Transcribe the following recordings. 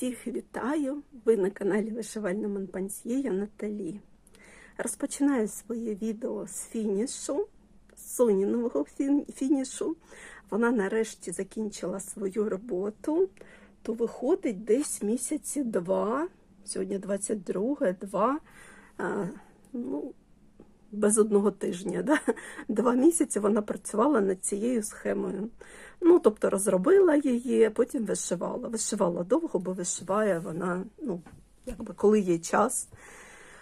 Всіх вітаю! Ви на каналі Вишивальна Монпансьє, я Наталі. Розпочинаю своє відео з фінішу, сонінового фінішу. Вона нарешті закінчила свою роботу, то виходить десь місяці два, сьогодні 22, два, ну, без одного тижня. Да? Два місяці вона працювала над цією схемою. Ну, тобто розробила її, потім вишивала. Вишивала довго, бо вишиває вона, ну, якби коли є час,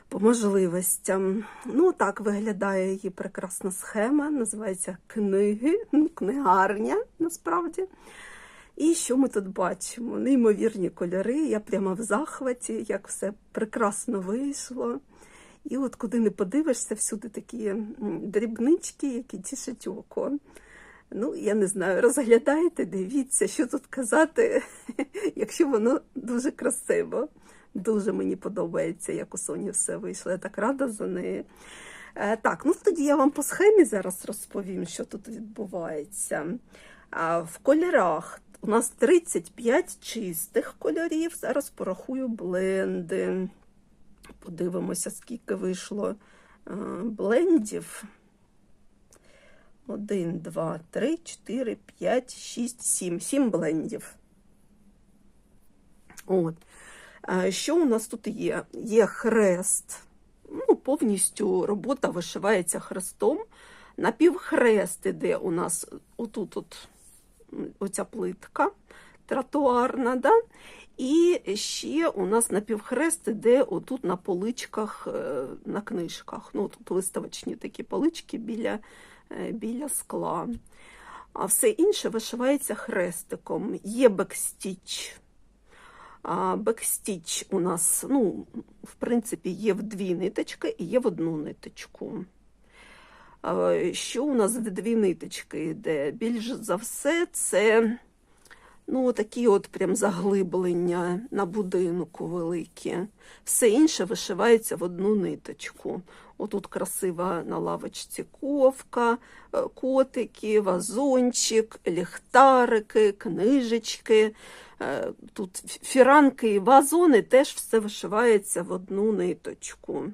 по можливостям. Ну, так виглядає її прекрасна схема, називається книги, ну, книгарня насправді. І що ми тут бачимо? Неймовірні кольори. Я прямо в захваті, як все прекрасно вийшло. І от куди не подивишся, всюди такі дрібнички, які тішать око. Ну, я не знаю, розглядаєте, дивіться, що тут казати, якщо воно дуже красиво. Дуже мені подобається, як у Соні все вийшло. Я так рада за неї. Е, так, ну тоді я вам по схемі зараз розповім, що тут відбувається. В кольорах у нас 35 чистих кольорів. Зараз порахую бленди. Подивимося, скільки вийшло е, блендів. 1, 2, 3, 4, 5, 6, 7. 7 блендів. От. Що у нас тут є? Є хрест. Ну, повністю робота вишивається хрестом. Напівхрест іде у нас отут от, оця плитка тротуарна. Да? І ще у нас напівхрест іде отут на поличках, е, на книжках. Ну, тут виставочні такі полички біля, біля скла. А все інше вишивається хрестиком. Є бекстіч. Бекстіч у нас, ну, в принципі, є в дві ниточки і є в одну ниточку. Що у нас в дві ниточки йде? Більш за все, це ну, такі от прям заглиблення на будинку великі. Все інше вишивається в одну ниточку. Отут красива на лавочці ковка, е, котики, вазончик, ліхтарики, книжечки. Е, Тут фіранки і вазони теж все вишивається в одну ниточку.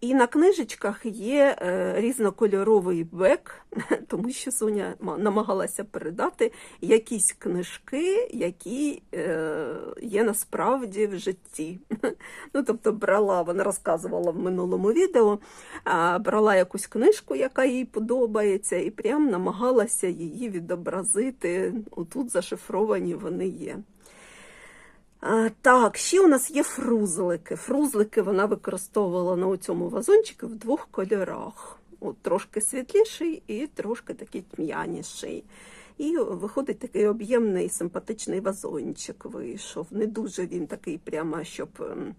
І на книжечках є е, різнокольоровий бек, тому що Соня намагалася передати якісь книжки, які е, є насправді в житті. Ну, тобто брала, вона розказувала в минулому відео, брала якусь книжку, яка їй подобається, і прям намагалася її відобразити. Отут зашифровані вони є. Так, ще у нас є фрузлики. Фрузлики вона використовувала на цьому вазончику в двох кольорах. От, трошки світліший і трошки такий тьмяніший. І виходить такий об'ємний симпатичний вазончик вийшов. Не дуже він такий прямо, щоб ем,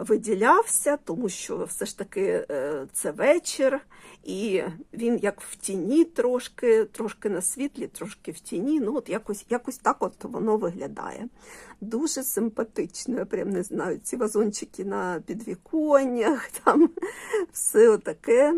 виділявся, тому що все ж таки е, це вечір, і він як в тіні трошки, трошки на світлі, трошки в тіні. Ну, от якось, якось так от воно виглядає. Дуже симпатично, я прям не знаю, ці вазончики на підвіконнях, там все отаке.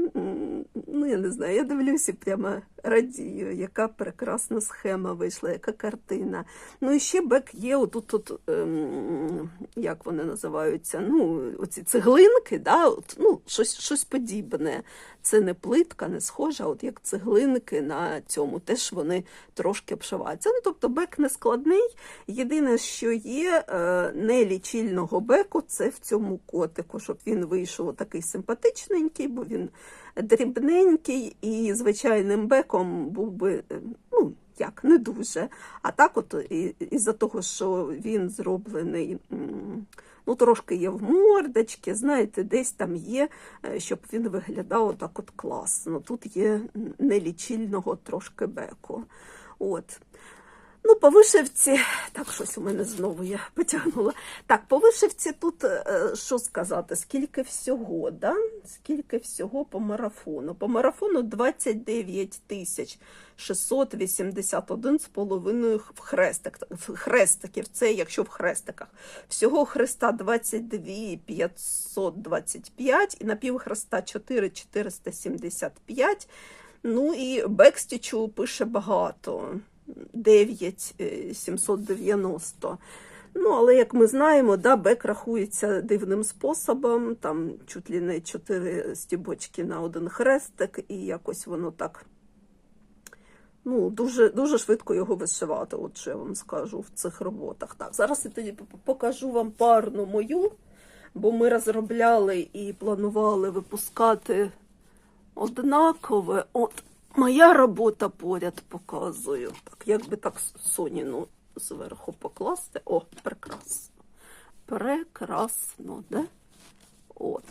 Ну, я не знаю, я дивлюся, прямо радію, яка прекрасна схема вийшла, яка картина. Ну і ще бек є, отут, тут, ем, як вони називаються, ну, оці цеглинки, да, от, ну, щось, щось подібне. Це не плитка, не схожа, от як цеглинки на цьому, теж вони трошки обшиваються. Ну, тобто бек не складний. Єдине, що є е, нелічильного беку, це в цьому котику, щоб він вийшов такий симпатичненький, бо він дрібненький і звичайним беком був би, е, ну, як, не дуже. А так, от із-за того, що він зроблений, ну, трошки є в мордочці, знаєте, десь там є, е, щоб він виглядав отак от класно. Тут є нелічильного трошки беку. От. Ну, по вишивці, так, щось у мене знову я потягнула. Так, по вишивці тут е, що сказати, скільки всього, да? Скільки всього по марафону? По марафону 29 тисяч 681 з половиною хрестик, хрестиків. Це якщо в хрестиках. Всього хреста 22 525 і напівхреста 4 475. Ну і Бекстічу пише багато. 9 790. Ну, але як ми знаємо, да, бек рахується дивним способом, там чуть ли не чотири стібочки на один хрестик, і якось воно так ну, дуже, дуже швидко його вишивати, от що я вам скажу в цих роботах. Так, зараз я тоді покажу вам парну мою, бо ми розробляли і планували випускати однакове. От моя робота поряд показую. Так, як би так Соніну зверху покласти. О, прекрасно. Прекрасно, да? От.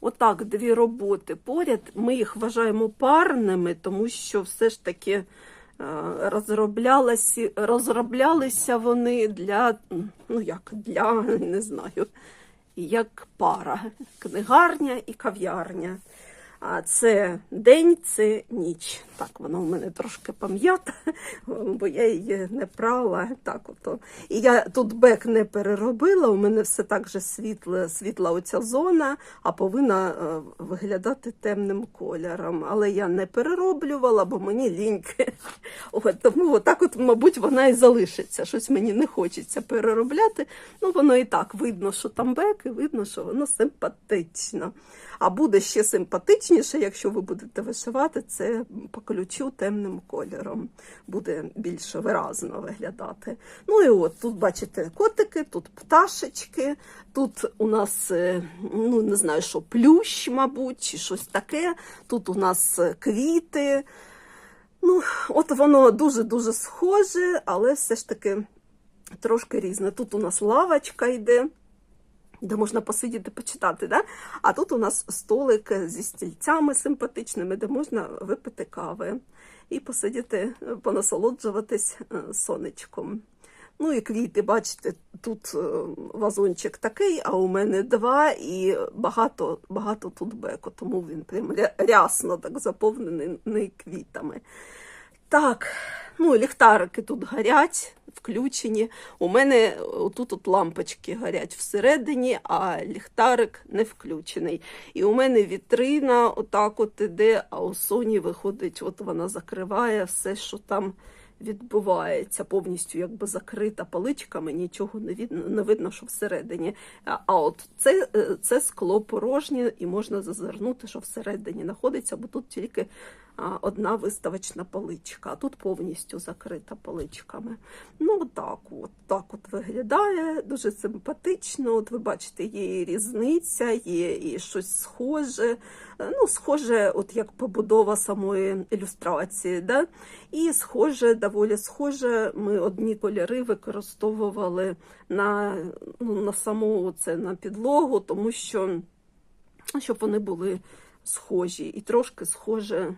Отак, дві роботи поряд. Ми їх вважаємо парними, тому що все ж таки е, розроблялися, розроблялися вони для, ну як, для, не знаю, як пара. Книгарня і кав'ярня. А це день, це ніч. Так, воно в мене трошки пам'ята, бо я її не прала. Так ото. І я тут бек не переробила, у мене все так же світла, світла оця зона, а повинна е, виглядати темним кольором. Але я не перероблювала, бо мені ліньки. От, тому отак от, мабуть, вона і залишиться. Щось мені не хочеться переробляти. Ну, воно і так видно, що там бек, і видно, що воно симпатично. А буде ще симпатичніше, якщо ви будете вишивати це по ключу темним кольором. Буде більш виразно виглядати. Ну і от тут бачите котики, тут пташечки, тут у нас, е, ну не знаю, що плющ, мабуть, чи щось таке. Тут у нас е, квіти. Ну, от воно дуже-дуже схоже, але все ж таки трошки різне. Тут у нас лавочка йде де можна посидіти, почитати. Да? А тут у нас столик зі стільцями симпатичними, де можна випити кави і посидіти, понасолоджуватись е, сонечком. Ну і квіти, бачите, тут е, вазончик такий, а у мене два, і багато багато тут беку, тому він прям рясно так заповнений квітами. Так, ну ліхтарики тут горять, включені. У мене тут от лампочки горять всередині, а ліхтарик не включений. І у мене вітрина отак от іде, а у Соні виходить, от вона закриває все, що там відбувається. Повністю якби закрита паличками, нічого не видно, не видно, що всередині. А от це, е, це скло порожнє, і можна зазирнути, що всередині знаходиться, бо тут тільки одна виставочна поличка, а тут повністю закрита поличками. Ну, так от, так от виглядає, дуже симпатично. От ви бачите, є і різниця, є і щось схоже. Е, Ну, схоже, от як побудова самої ілюстрації. Да? І схоже, доволі схоже, ми одні кольори використовували на, ну, на саму це, на підлогу, тому що щоб вони були схожі і трошки схоже.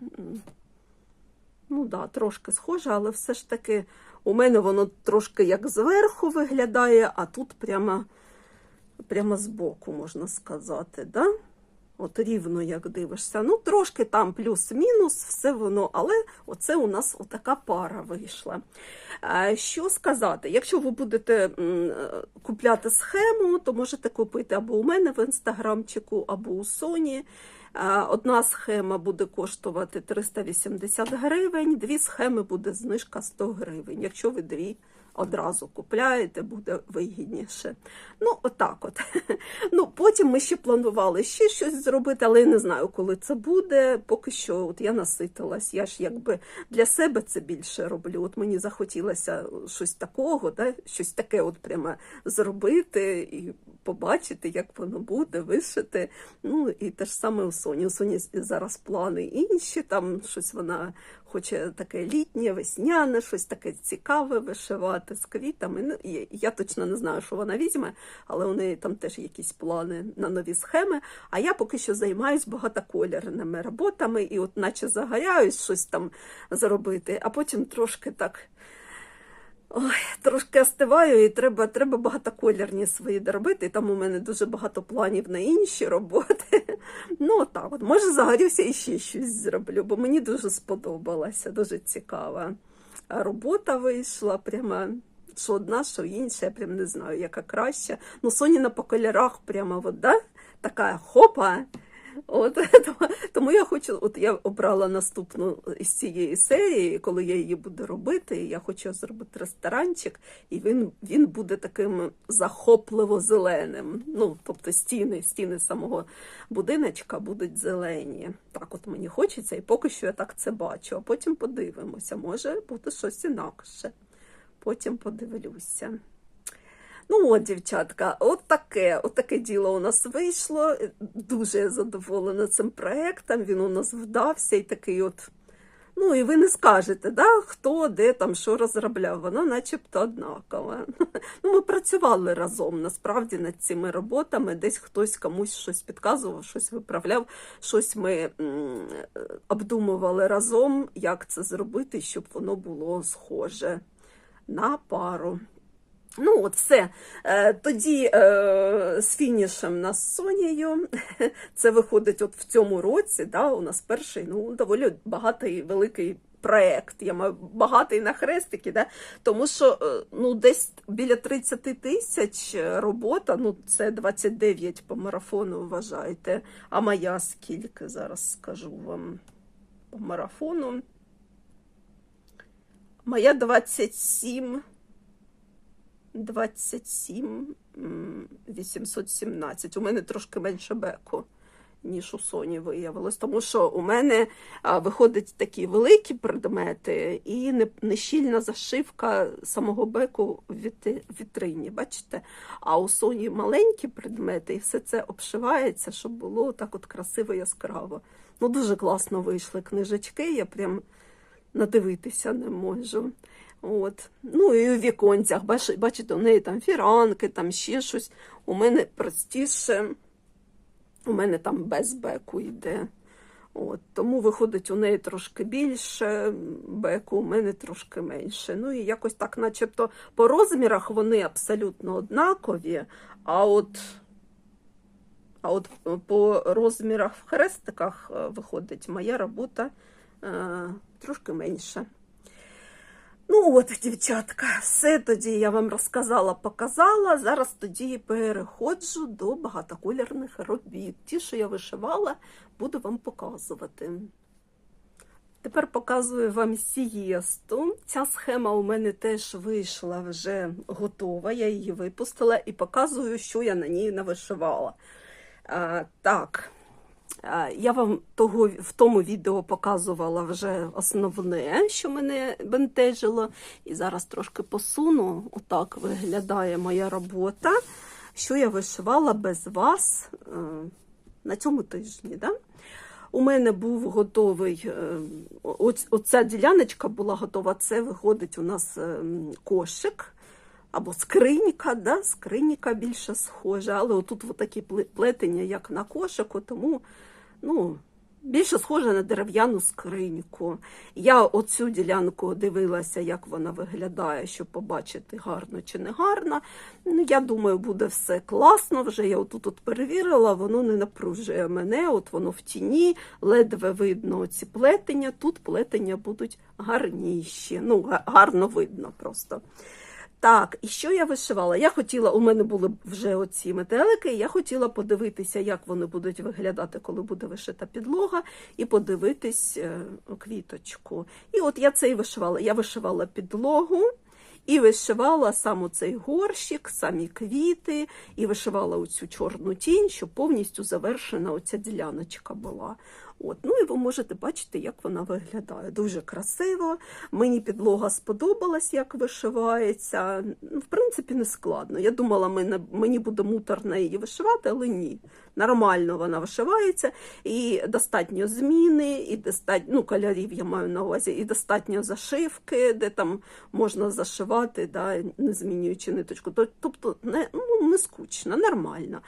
Ну да, трошки схоже, але все ж таки у мене воно трошки як зверху виглядає, а тут прямо, прямо збоку, можна сказати. Да? От рівно як дивишся. Ну, трошки там плюс-мінус, все воно, але оце у нас отака пара вийшла. Що сказати? Якщо ви будете купляти схему, то можете купити або у мене в інстаграмчику, або у Соні. Е, Одна схема буде коштувати 380 гривень, дві схеми буде знижка 100 гривень. Якщо ви дві одразу купляєте, буде вигідніше. Ну, отак от. Ну, потім ми ще планували ще щось зробити, але я не знаю, коли це буде. Поки що от я наситилась. Я ж якби для себе це більше роблю. От мені захотілося щось такого, да? щось таке от прямо зробити і побачити, як воно буде, вишити. Ну і те ж саме у Соні. У Соні зараз плани інші, там щось вона хоче таке літнє, весняне, щось таке цікаве вишивати з квітами. Ну, і я точно не знаю, що вона візьме, але у неї там теж якісь плани на нові схеми. А я поки що займаюсь багатоколірними роботами і, от, наче загоряюсь щось там зробити, а потім трошки так. Ой, трошки остиваю, і треба, треба багатоколірні свої доробити. Там у мене дуже багато планів на інші роботи. Ну, так от, може, загорюся і ще щось зроблю, бо мені дуже сподобалася, дуже цікава робота вийшла. Прямо що одна, що інша, я прям не знаю, яка краща. Ну, Соніна по кольорах прямо от, да? така хопа. От, тому, я хочу, от я обрала наступну із цієї серії, коли я її буду робити, я хочу зробити ресторанчик, і він, він буде таким захопливо зеленим. Ну, тобто стіни, стіни самого будиночка будуть зелені. Так от мені хочеться, і поки що я так це бачу, а потім подивимося, може бути щось інакше. Потім подивлюся. Ну от, дівчатка, от таке, от таке діло у нас вийшло. Дуже я задоволена цим проектом. Він у нас вдався і такий от. Ну, і ви не скажете, да, хто де там що розробляв, воно начебто однакове. Ну, ми працювали разом насправді над цими роботами. Десь хтось комусь щось підказував, щось виправляв, щось ми обдумували разом, як це зробити, щоб воно було схоже на пару. Ну, от все. Е, Тоді е, з фінішем нас з Сонією. Це виходить от в цьому році. Да, у нас перший ну, доволі багатий великий проєкт. Я маю багатий на хрестики, да? тому що е, ну, десь біля 30 тисяч робота, ну це 29 по марафону вважайте. А моя скільки зараз скажу вам по марафону. Моя 27. 27 817. У мене трошки менше беку, ніж у Соні виявилось. Тому що у мене виходять такі великі предмети і не- нещільна зашивка самого беку в вітрині. Бачите? А у Соні маленькі предмети, і все це обшивається, щоб було так от красиво яскраво. Ну, дуже класно вийшли книжечки. Я прям надивитися не можу. От. Ну і у віконцях, бачите, у неї там фіранки, там ще щось. У мене простіше, у мене там без беку йде. От. Тому виходить у неї трошки більше беку, у мене трошки менше. Ну і якось так, начебто, по розмірах вони абсолютно однакові, а от, а от по розмірах в хрестиках е, виходить моя робота е, трошки менша. Ну от, дівчатка, все тоді я вам розказала, показала. Зараз тоді переходжу до багатоколірних робіт. Ті, що я вишивала, буду вам показувати. Тепер показую вам сієсту. Ця схема у мене теж вийшла вже готова, я її випустила і показую, що я на ній навишивала. А, так, я вам того, в тому відео показувала вже основне, що мене бентежило. І зараз трошки посуну. Отак виглядає моя робота. Що я вишивала без вас е, на цьому тижні. Да? У мене був готовий, е, оця діляночка була готова. Це виходить у нас е, кошик або скринька, да? скринька більше схожа, але отут от такі плетення, як на кошику, тому ну, більше схоже на дерев'яну скриньку. Я оцю ділянку дивилася, як вона виглядає, щоб побачити, гарно чи не гарно. Ну, я думаю, буде все класно. Вже я отут от перевірила, воно не напружує мене, от воно в тіні, ледве видно ці плетення. Тут плетення будуть гарніші. Ну, гарно видно просто. Так, і що я вишивала? Я хотіла, у мене були вже оці метелики, я хотіла подивитися, як вони будуть виглядати, коли буде вишита підлога, і подивитись е, квіточку. І от я це і вишивала. Я вишивала підлогу. І вишивала сам цей горщик, самі квіти, і вишивала оцю чорну тінь, щоб повністю завершена оця діляночка була. От. Ну і ви можете бачити, як вона виглядає. Дуже красиво. Мені підлога сподобалась, як вишивається. Ну, В принципі, не складно. Я думала, мені буде муторно її вишивати, але ні. Нормально вона вишивається, і достатньо зміни, і достатньо ну, кольорів я маю на увазі, і достатньо зашивки, де там можна зашивати, да, не змінюючи ниточку. Тобто не, ну, не скучно, нормально.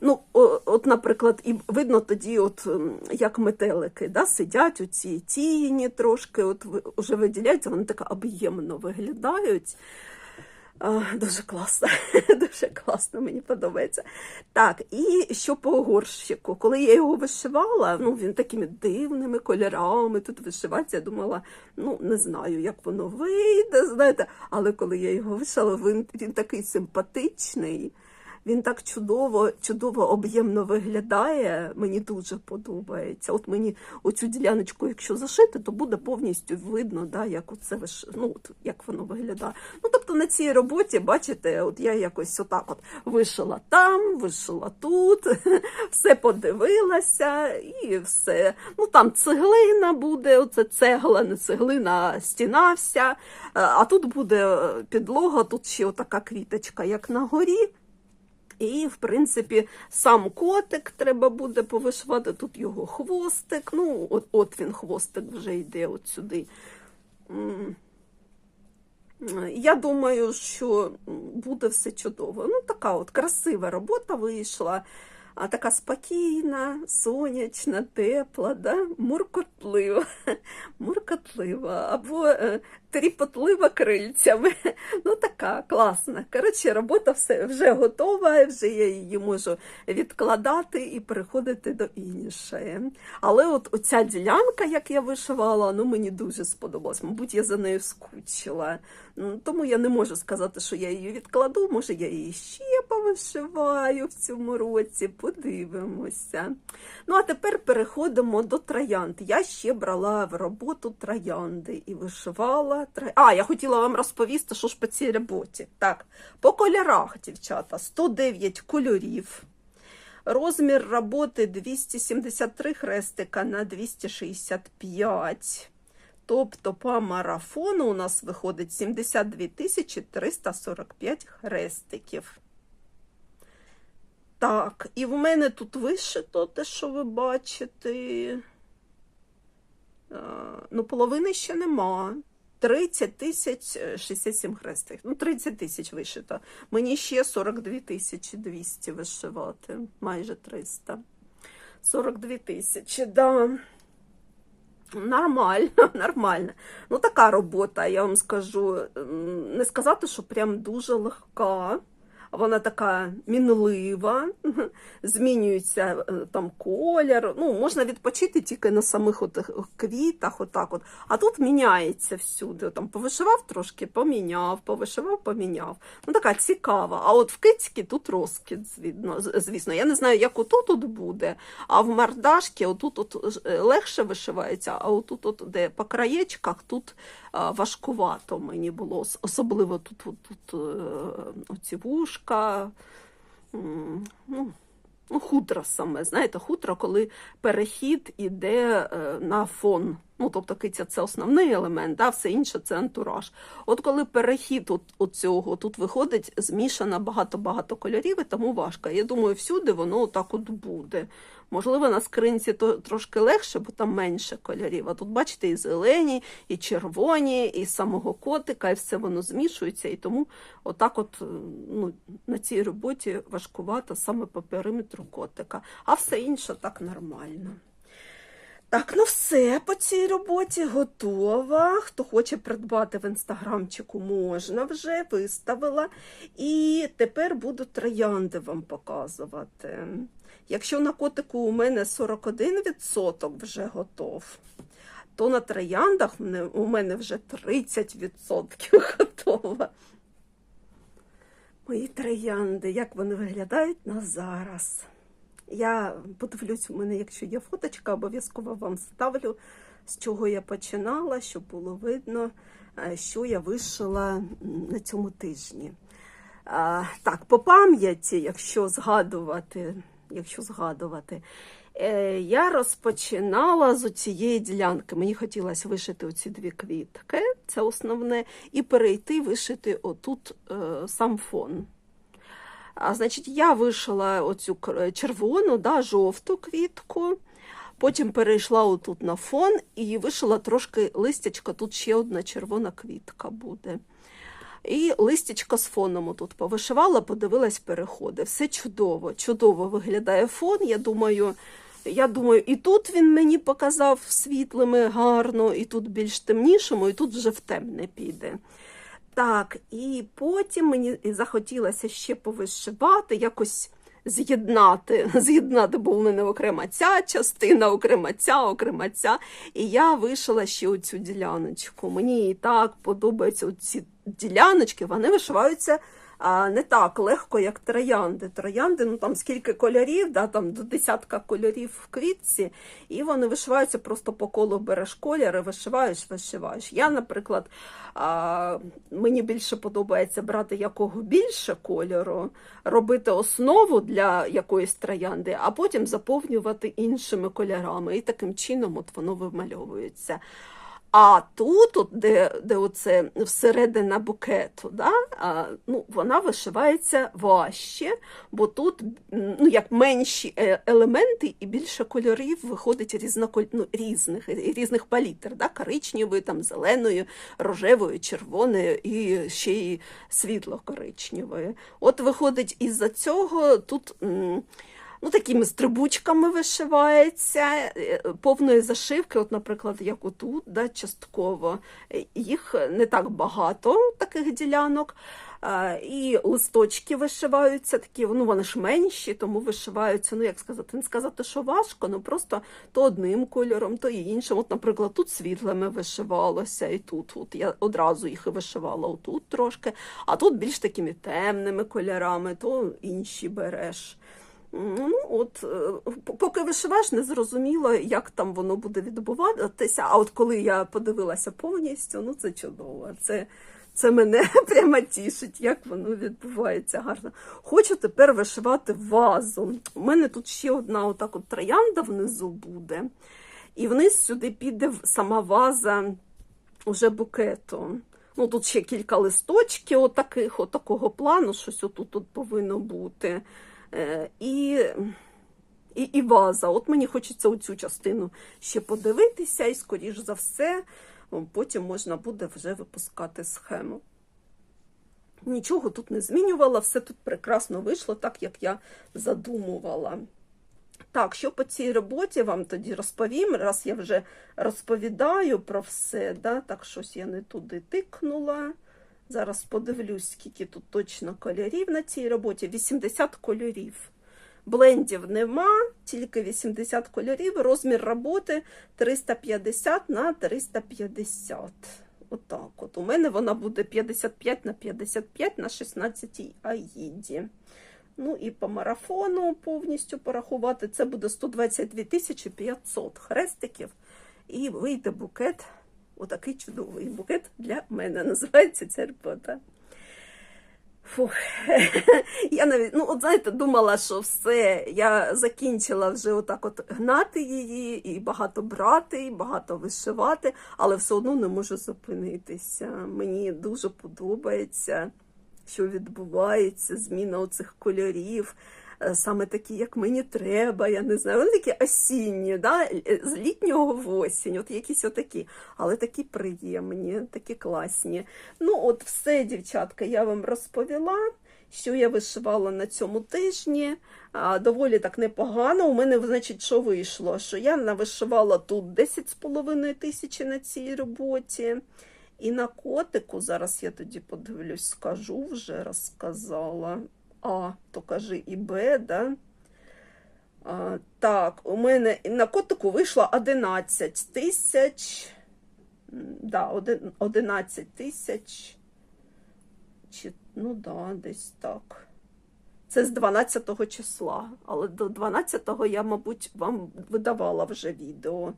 Ну, от, наприклад, і видно тоді, от як метелики да, сидять у цій тіні трошки, от вже виділяються, вони так об'ємно виглядають. А, Дуже класно, дуже класно, мені подобається. Так, і що по горщику? Коли я його вишивала, ну він такими дивними кольорами тут вишивається, я думала, ну не знаю, як воно вийде, знаєте, але коли я його вишила, він, він такий симпатичний. Він так чудово, чудово об'ємно виглядає. Мені дуже подобається. От мені оцю діляночку, якщо зашити, то буде повністю видно, да, як оце ну, от, як воно виглядає. Ну, тобто на цій роботі, бачите, от я якось отак от вишила там, вишила тут, все подивилася і все. Ну там цеглина буде, оце цегла, не цеглина, стіна вся. А тут буде е, підлога, тут ще отака квіточка, як на горі. І, в принципі, сам котик треба буде повишивати. Тут його хвостик. Ну, от, от він хвостик вже йде от сюди. Я думаю, що буде все чудово. Ну, така от красива робота вийшла. А така спокійна, сонячна, тепла, да? муркотлива, муркотлива або е, тріпотлива крильцями. Ну, така класна. Коротше, робота все вже готова, вже я її можу відкладати і переходити до іншої. Але от оця ділянка, як я вишивала, ну мені дуже сподобалась. Мабуть, я за нею скучила. Ну, Тому я не можу сказати, що я її відкладу. Може, я її ще повишиваю в цьому році. Подивимося. Ну, а тепер переходимо до троянд. Я ще брала в роботу троянди і вишивала. Тро- А, я хотіла вам розповісти, що ж по цій роботі. Так, по кольорах, дівчата, 109 кольорів. Розмір роботи 273 хрестика на 265. Тобто по марафону у нас виходить 72 345 хрестиків. Так, і в мене тут вишито те, що ви бачите. Ну, половини ще нема. 30 тисяч е, 67 хрестих. Ну, 30 тисяч вишито. Мені ще 42 тисячі 200 вишивати. Майже 300. 42 тисячі, да. Нормально, нормально. Ну, така робота, я вам скажу. Не сказати, що прям дуже легка. Вона така мінлива, змінюється е, там колір. Ну, можна відпочити тільки на самих от квітах, отак от. А тут міняється всюди. Там повишивав трошки, поміняв, повишивав, поміняв. Ну, така цікава. А от в кицькі тут з- звісно. Я не знаю, як ото тут буде, а в мордашки отут от е, легше вишивається, а отут, от, де по краєчках, тут важкувато мені було. Особливо тут, тут, тут е, оці вушка. М, Ну, ну, хутро саме, знаєте, хутра, коли перехід іде е, на фон. Ну, тобто киця це основний елемент, да, все інше це антураж. От коли перехід от, от цього, тут виходить змішано багато-багато кольорів, і тому важко. Я думаю, всюди воно отак от буде. Можливо, на скринці то трошки легше, бо там менше кольорів. А тут, бачите, і зелені, і червоні, і самого котика, і все воно змішується. І тому отак от, е, ну, на цій роботі важкувато саме по периметру котика. А все інше так нормально. Так, ну все по цій роботі готова. Хто хоче придбати в інстаграмчику, можна вже виставила. І тепер буду троянди вам показувати. Якщо на котику у мене 41% вже готов, то на трояндах у мене вже 30% готово. Мої троянди, як вони виглядають на зараз. Я подивлюсь, у мене, якщо є фоточка, обов'язково вам ставлю, з чого я починала, щоб було видно, е, що я вишила на цьому тижні. Так, по пам'яті, якщо згадувати, якщо згадувати, е, я розпочинала з цієї ділянки. Мені хотілося вишити оці дві квітки, це основне, і перейти вишити отут е, сам фон. А, значить, я вишила оцю червону, да, жовту квітку. Потім перейшла отут на фон і вишила трошки листячка, тут ще одна червона квітка буде. І листячка з фоном тут повишивала, подивилась переходи. Все чудово, чудово виглядає фон. Я думаю, я думаю, і тут він мені показав світлими гарно, і тут більш темнішому, і тут вже в темне піде. Так, і потім мені захотілося ще повишивати, якось з'єднати, з'єднати, бо в мене окрема ця частина, окрема ця, окрема ця. І я вишила ще оцю діляночку. Мені і так подобаються ці діляночки, вони вишиваються не так легко, як троянди. Троянди, ну там скільки кольорів, да, там до десятка кольорів в квітці, і вони вишиваються просто по колу береш кольори, вишиваєш, вишиваєш. Я, наприклад, а, мені більше подобається брати якого більше кольору, робити основу для якоїсь троянди, а потім заповнювати іншими кольорами. І таким чином от воно вимальовується. А тут, от, де, де оце всередина букету, да, а, ну, вона вишивається важче, бо тут ну, як менші е- елементи і більше кольорів виходить різноколь... ну, різних, різних палітр, да, коричневої, там, зеленої, рожевої, червоної і ще й світло-коричневої. От виходить із-за цього тут. м, Ну, такими стрибучками вишивається, е, повної зашивки, от, наприклад, як отут, да, частково. Їх не так багато, таких ділянок. І листочки вишиваються такі, ну вони ж менші, тому вишиваються, ну як сказати, не сказати, що важко, ну просто то одним кольором, то іншим. От, наприклад, тут світлими вишивалося, і тут. От я одразу їх і вишивала отут трошки, а тут більш такими темними кольорами, то інші береш. Ну, от, е, поки вишиваєш, не зрозуміло, як там воно буде відбуватися. А от коли я подивилася повністю, ну це чудово. Це, це мене прямо тішить, як воно відбувається гарно. Хочу тепер вишивати вазу. У мене тут ще одна отак от троянда внизу буде. І вниз сюди піде сама ваза уже букету. Ну, тут ще кілька листочків, отаких, отакого плану, щось отут тут повинно бути. Е, І, і, і ваза. От мені хочеться оцю частину ще подивитися, і, скоріш за все, потім можна буде вже випускати схему. Нічого тут не змінювала, все тут прекрасно вийшло, так як я задумувала. Так, що по цій роботі вам тоді розповім, раз я вже розповідаю про все, да? так щось я не туди тикнула. Зараз подивлюсь, скільки тут точно кольорів на цій роботі. 80 кольорів. Блендів нема, тільки 80 кольорів. Розмір роботи 350 на 350. Отак от. У мене вона буде 55 на 55 на 16 аїді. Ну і по марафону повністю порахувати. Це буде 122 500 хрестиків. І вийде букет. Отакий чудовий букет для мене називається ця робота. Фух. Я навіть, ну, от знаєте, думала, що все, я закінчила вже отак от гнати її, і багато брати, і багато вишивати, але все одно не можу зупинитися. Мені дуже подобається, що відбувається, зміна оцих кольорів. Е, Саме такі, як мені треба, я не знаю. Вони такі осінні, да? е, з літнього в осінь, от якісь отакі, але такі приємні, такі класні. Ну, от все, дівчатка, я вам розповіла, що я вишивала на цьому тижні. А, доволі так непогано. У мене, значить, що вийшло? Що я навишивала тут 10,5 тисячі на цій роботі. І на котику, зараз я тоді подивлюсь, скажу, вже розказала. А, то кажи і Б, да? А, так, у мене на котику вийшло 11 тисяч. Да, 11 тисяч. Ну да, десь так. Це з 12 числа, але до 12 я, мабуть, вам видавала вже відео.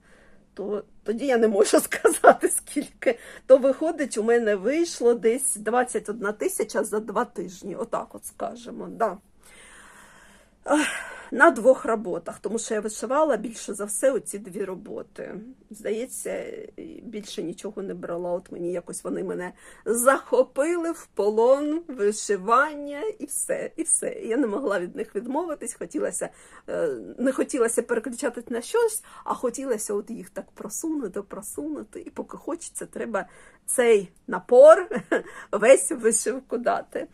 То тоді я не можу сказати скільки. То виходить, у мене вийшло десь 21 тисяча за два тижні. Отак от скажемо. Да. На двох роботах, тому що я вишивала більше за все оці дві роботи. Здається, більше нічого не брала. От мені якось вони мене захопили в полон, вишивання і все. І все. Я не могла від них відмовитись. Хотілося, е, не хотілося переключати на щось, а хотілося от їх так просунути, просунути. І поки хочеться, треба цей напор весь вишивку дати.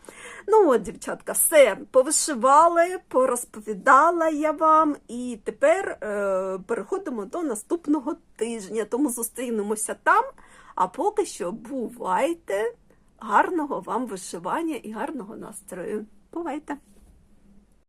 Ну от, дівчатка, все повишивали, порозповідала я вам, і тепер е, переходимо до наступного тижня. Тому зустрінемося там. А поки що бувайте! Гарного вам вишивання і гарного настрою. Бувайте!